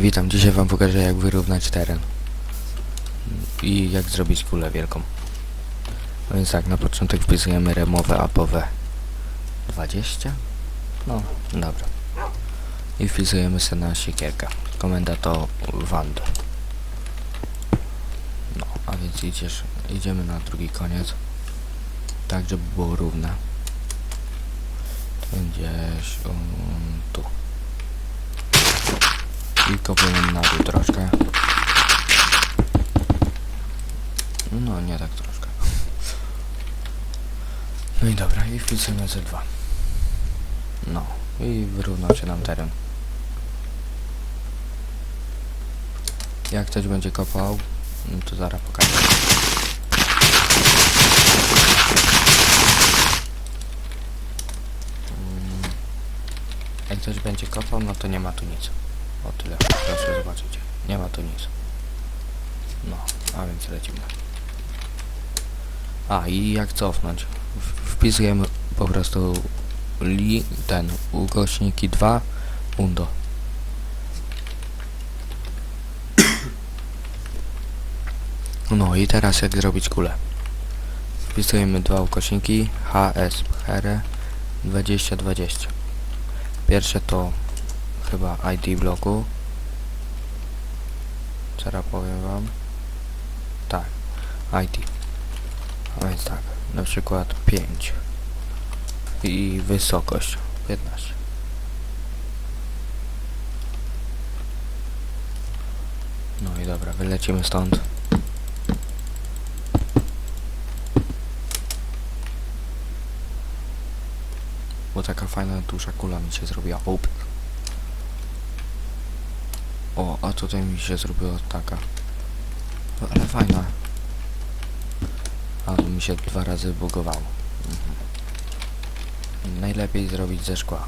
Witam, dzisiaj wam pokażę jak wyrównać teren i jak zrobić kulę wielką. No więc tak, na początek wpisujemy remowe apowe 20. No, dobra. I wpisujemy sobie na siekierkę. Komenda to wando. No, a więc idziesz, idziemy na drugi koniec. Tak, żeby było równe. Gdzieś um, tu. I kopiemy na dół troszkę. No, nie tak troszkę. No i dobra, i wpisujemy Z2. No, i wyrównał się nam teren. Jak ktoś będzie kopał, no to zaraz pokażę. Mm, Jak ktoś będzie kopał, no to nie ma tu nic. O tyle, proszę zobaczycie. Nie ma tu nic. No, a więc lecimy. A i jak cofnąć? Wpisujemy po prostu li, ten ukośniki 2 undo. No i teraz jak zrobić kulę? Wpisujemy dwa ukośniki HS here 2020. Pierwsze to chyba ID bloku. Zaraz powiem wam. Tak, ID. A więc tak, na przykład 5 i wysokość 15. No i dobra, wylecimy stąd. Bo taka fajna duża kula mi się zrobiła. Up. O, a tutaj mi się zrobiła taka. No, ale fajna. A, tu mi się dwa razy bugowało. Mhm. Najlepiej zrobić ze szkła.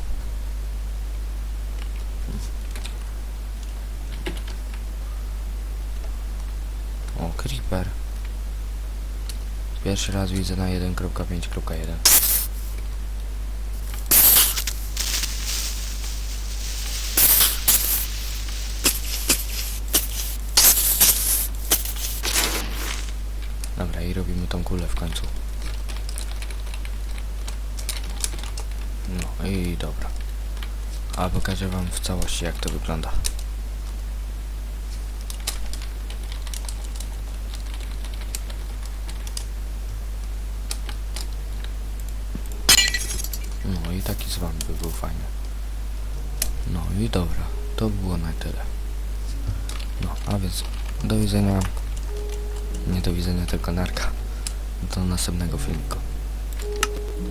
O, creeper. Pierwszy raz widzę na 1.5.1. Dobra, i robimy tą kulę w końcu. No i dobra. A pokażę wam w całości jak to wygląda. No i taki z wami by był fajny. No i dobra, to było na tyle. No, a więc do widzenia. Nie do widzenia, tylko narka. Do następnego filmiku.